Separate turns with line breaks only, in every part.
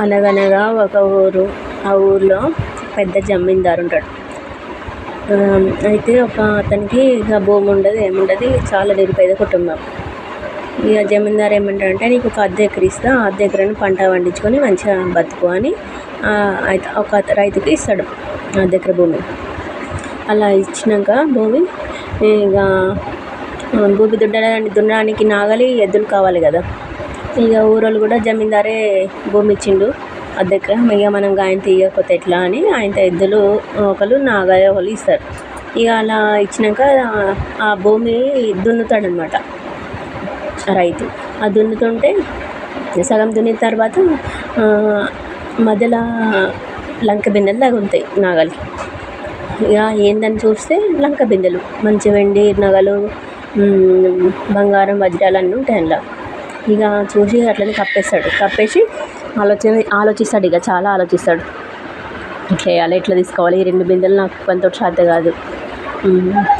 అనగనగా ఒక ఊరు ఆ ఊరిలో పెద్ద జమీందారు ఉంటాడు. అయితే ఒక అతనికి ఇక భూమి ఉండదు ఏముండదు చాలా నిరుపేద కుటుంబం. ఇక జమీందారు ఏమంటాడంటే నీకు ఒక అద్దె ఎకరం ఇస్తా ఆ అద్దె ఎకరాన్ని పంట పండించుకొని మంచిగా బతుకు అని అయితే ఒక రైతుకి ఇస్తాడు అద్దె ఎకరం భూమి. అలా ఇచ్చినాక భూమి ఇక భూమి దున్నడానికి దున్నడానికి నాగలి ఎద్దులు కావాలి కదా. ఇక ఊరోళ్ళు కూడా జమీందారే భూమి ఇచ్చిండు అద్దె ఇక మనం ఆయన తీయకపోతే ఎట్లా అని ఆయన ఎద్దులు ఒకరు నాగలి ఒకరు ఇస్తారు. ఇక అలా ఇచ్చినాక ఆ భూమి దున్నుతాడనమాట రైతు. ఆ దున్నుతుంటే సగం దున్నిన తర్వాత మధ్యలో లంక బిందెలు తగులుతాయి నాగలికి. ఇక ఏందని చూస్తే లంక బిందెలు. మంచి వెండి నగలు బంగారం వజ్రాలు అన్నీ ఉంటాయి అందులో ఇక చూసి అట్లనే కప్పేస్తాడు. కప్పేసి ఆలోచన ఆలోచిస్తాడు ఇక చాలా ఆలోచిస్తాడు. ఇట్లా చేయాలి ఎట్లా తీసుకోవాలి? ఈ రెండు బిందెలు నాకు కొంత శ్రద్ధ కాదు.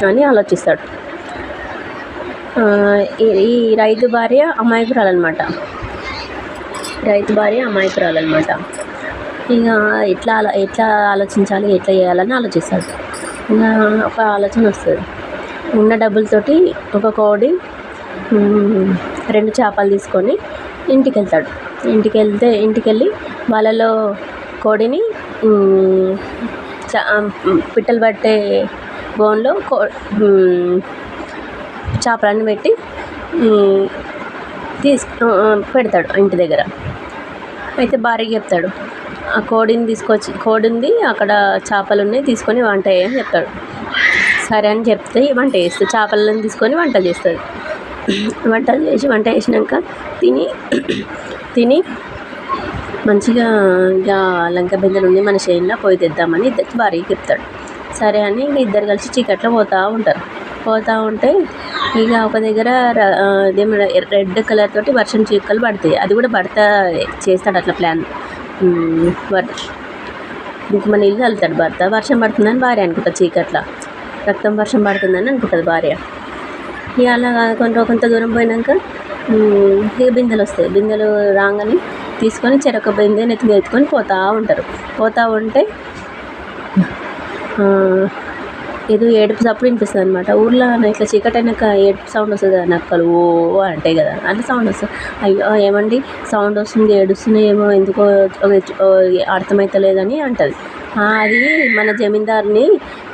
అని ఆలోచిస్తాడు. ఈ రైతు భార్య అమాయకురాలు అనమాట రైతు భార్య అమాయకురాలు అనమాట ఇక ఎట్లా ఎట్లా ఆలోచించాలి ఎట్లా చేయాలని ఆలోచిస్తాడు. ఇంకా ఒక ఆలోచన వస్తుంది. ఉన్న డబ్బులతోటి ఒక కోడి రెండు చేపలు తీసుకొని ఇంటికి వెళ్తాడు ఇంటికి వెళ్తే ఇంటికి వెళ్ళి వాళ్ళలో కోడిని పిట్టలు పట్టే బోన్లో కో చేపలన్నీ పెట్టి తీసుకు పెడతాడు ఇంటి దగ్గర. అయితే భార్యకి చెప్తాడు ఆ కోడిని తీసుకొచ్చి కోడి ఉంది అక్కడ చేపలు ఉన్నాయి తీసుకొని వంట చేయని చెప్తాడు. సరే అని చెప్తే వంట చేస్తాడు. చేపలను తీసుకొని వంట చేస్తుంది వంట చేసి వంట చేసినాక తిని తిని మంచిగా ఇంకా లంక బిందెలు ఉంది మన చేనులో పోయి తెద్దామని భార్యకి చెప్తాడు. సరే అని ఇంక ఇద్దరు కలిసి చీకట్లో పోతూ ఉంటారు. పోతూ ఉంటే ఇక ఒక దగ్గర అదేమో రెడ్ కలర్ తోటి వర్షం చీకలు పడతాయి. అది కూడా భర్త చేస్తాడు అట్లా ప్లాన్. కుంకుమ నీళ్ళు చల్లుతాడు భర్త. వర్షం పడుతుందని భార్య అనుకుంటుంది చీకట్ల. రక్తం వర్షం పడుతుందని అనుకుంటుంది భార్య. ఇక అలా కొంత కొంత దూరం పోయినాక ఇక బిందెలు వస్తాయి. బిందెలు రాగానే తీసుకొని చెరొక బిందె నెత్తి ఎత్తుకొని పోతూ ఉంటారు. పోతూ ఉంటే ఏదో ఏడుపు సప్పుడు వినిపిస్తుంది అనమాట ఊర్లో ఇట్లా చీకటి అయినాక ఏడుపు సౌండ్ వస్తుంది కదా నక్కలు ఓ అంటే కదా అట్లా సౌండ్ వస్తుంది. అయ్యో ఏమండి? సౌండ్ వస్తుంది ఏడుస్తున్నాయి ఏమో ఎందుకో అర్థమవుతలేదని అంటుంది. అది మన జమీందారుని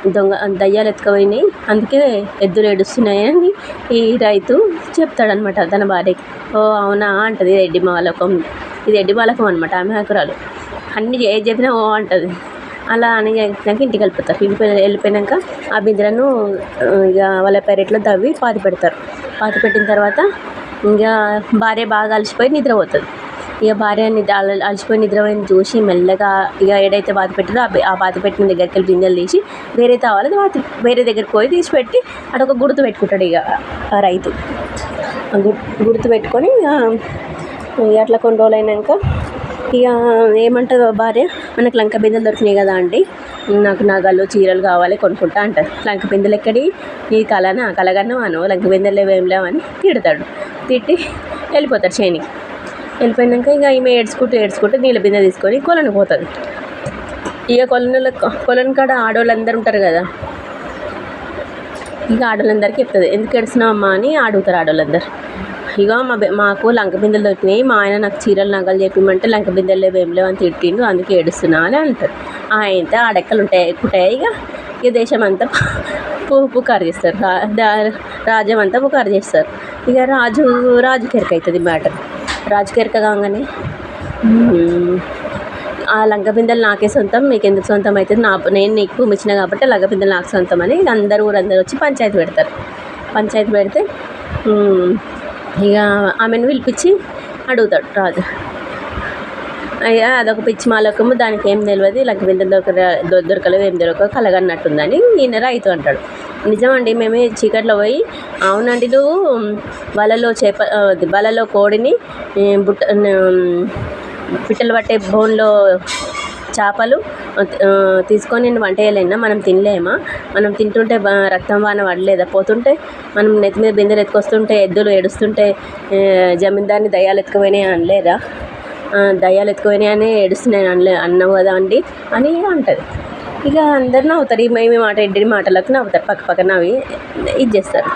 దొంగ దయ్యాలు ఎత్తుకుపోయినాయి. అందుకే ఎద్దులు ఏడుస్తున్నాయని ఈ రైతు చెప్తాడనమాట తన భార్యకి. ఓ అవునా అంటది రెడ్డి మాలకం. ఇది రెడ్డి మాలకం అనమాట ఆమె ఆకురాలు. అన్ని ఏది చెప్పినా ఓ అంటది. అలా అని చెప్పినాక ఇంటికి వెళ్ళిపోతారు. ఇంటికి వెళ్ళిపోయినాక ఆ బిందెలను ఇక వాళ్ళ పెరట్లో తవ్వి పాతి పెడతారు. పాతి పెట్టిన తర్వాత ఇంకా భార్య బాగా అలసిపోయి నిద్రపోతుంది. ఇక భార్య నిద్ర అలసిపోయి నిద్రమైన చూసి మెల్లగా ఇక ఏడైతే బాధ పెట్టారో ఆ బాధ పెట్టిన దగ్గరికి వెళ్ళి బిందెలు తీసి వేరే తావాలి వేరే దగ్గరికి పోయి తీసి పెట్టి అక్కడ ఒక గుర్తు పెట్టుకుంటాడు ఇక ఆ రైతు. గుర్తు పెట్టుకొని అట్లా కొన్ని రోజులు అయినాక ఇక ఏమంటుంది భార్య? మనకు లంక బిందెలు దొరికినాయి కదా అండి. నాకు నగలు చీరలు కావాలి కొనుక్కుంటా అంటారు. లంక బిందెలు ఎక్కడి? నీ కలనా కలగన్నా అను లంక బిందెలు ఏం లేవని తిడతాడు. తిట్టి వెళ్ళిపోతాడు చేనికి. వెళ్ళిపోయినాక ఇక ఈమె ఏడ్చుకుంటూ ఏడ్చుకుంటూ నీళ్ళ బిందె తీసుకొని కొలను పోతుంది. ఇక కొలను కొలను కాడ ఆడవాళ్ళందరూ ఉంటారు కదా. ఇక ఆడవాళ్ళందరికీ చెప్తుంది ఎందుకు ఏడుస్తున్నావు అని అడుగుతారు ఆడవాళ్ళందరూ ఇక మా మాకు లంక బిందెలు దొరికినాయి మా ఆయన నాకు చీరలు నగలు చెప్పిమంటే లంక బిందెలు లేవు ఏం లేవు అని తిట్టిండు అందుకే ఏడుస్తున్నా అని అంటారు. ఆయనతో ఆడెక్కలు ఉంటాయి ఎక్కుంటాయి ఇక. ఇక దేశం అంతా పుకారు చేస్తారు. రాజ్యం అంతా పుకారు చేస్తారు. ఇక రాజు రాజు కెరక అవుతుంది మ్యాటర్. రాజకీయక కాగానే ఆ లంక బిందెలు నాకే సొంతం మీకు ఎందుకు సొంతం అవుతుంది నా నేను నీకు ఇచ్చిన కాబట్టి లంక బిందెలు నాకు సొంతం అని అందరూ ఊరందరూ వచ్చి పంచాయతీ పెడతారు. పంచాయతీ పెడితే ఇక ఆమెను పిలిపించి అడుగుతాడు రాజు. అయ్యా అదొక పిచ్చి మాలకము దానికి ఏం తెలియదు లంక బిందెలు దొరక దొరకలేదు ఏం దొరకదు కలగన్నట్టుందని ఈయన రైతు అంటాడు. నిజమండి మేమే చీకట్లో పోయి అవునండి నువ్వు వలలో చేప వలలో కోడిని బుట్ట పిట్టలు పట్టే బోన్లో చేపలు తీసుకొని నేను వంట చేయలేనా? మనం తినలేమా? మనం తింటుంటే రక్తం వాన పడలేదా? పోతుంటే మనం నెత్తి మీద బిందెలు ఎత్తుకొస్తుంటే ఎద్దులు ఏడుస్తుంటే జమీందారిని దయ్యాలు ఎత్తుకుపోయినాయి అనలేదా? దయ్యాలు ఎత్తుకుపోయినాయి అని ఏడుస్తున్నాయి అనలే అన్నావు కదా అండి అని అంటుంది. ఇక అందరు నవ్వుతారు. ఈ మేము మాట ఎడ్డి మాటలకు నవ్వుతారు. పక్క పక్క నవ్వి ఇది చేస్తారు.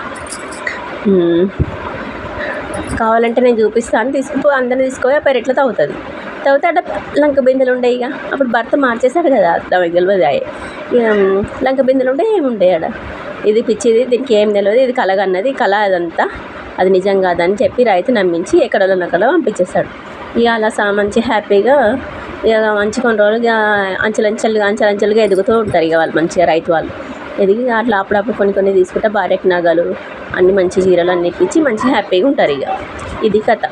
కావాలంటే నేను చూపిస్తాను తీసుకుపో అందరిని తీసుకుపోయి ఆ పెరట్లో తాగుతుంది తాగితే అక్కడ లంక బిందెలు ఉండే ఇక. అప్పుడు భర్త మార్చేశాడు కదా. ఆమెకు తెలియదు లంక బిందెలు ఉండే ఏమి ఉండే ఆడ? ఇది పిచ్చిది దీనికి ఏం తెలియదు ఇది కలగన్నది కళ అదంతా. అది నిజం కాదని చెప్పి రైతు నమ్మించి ఎక్కడో నక్కడ పంపించేస్తాడు. ఇక అలా మంచి హ్యాపీగా ఇక మంచి కొన్ని రోజులు ఇక అంచెలంచెలుగా అంచెలంచెలుగా ఎదుగుతూ ఉంటారు ఇక వాళ్ళు మంచిగా రైతు వాళ్ళు. ఎదిగి అట్లా అప్పుడప్పుడు కొన్ని కొన్ని తీసుకుంటే భార్యకి నగలు అన్ని మంచి చీరలు అన్ని ఇప్పించి మంచి హ్యాపీగా ఉంటారు ఇక. ఇది కథ.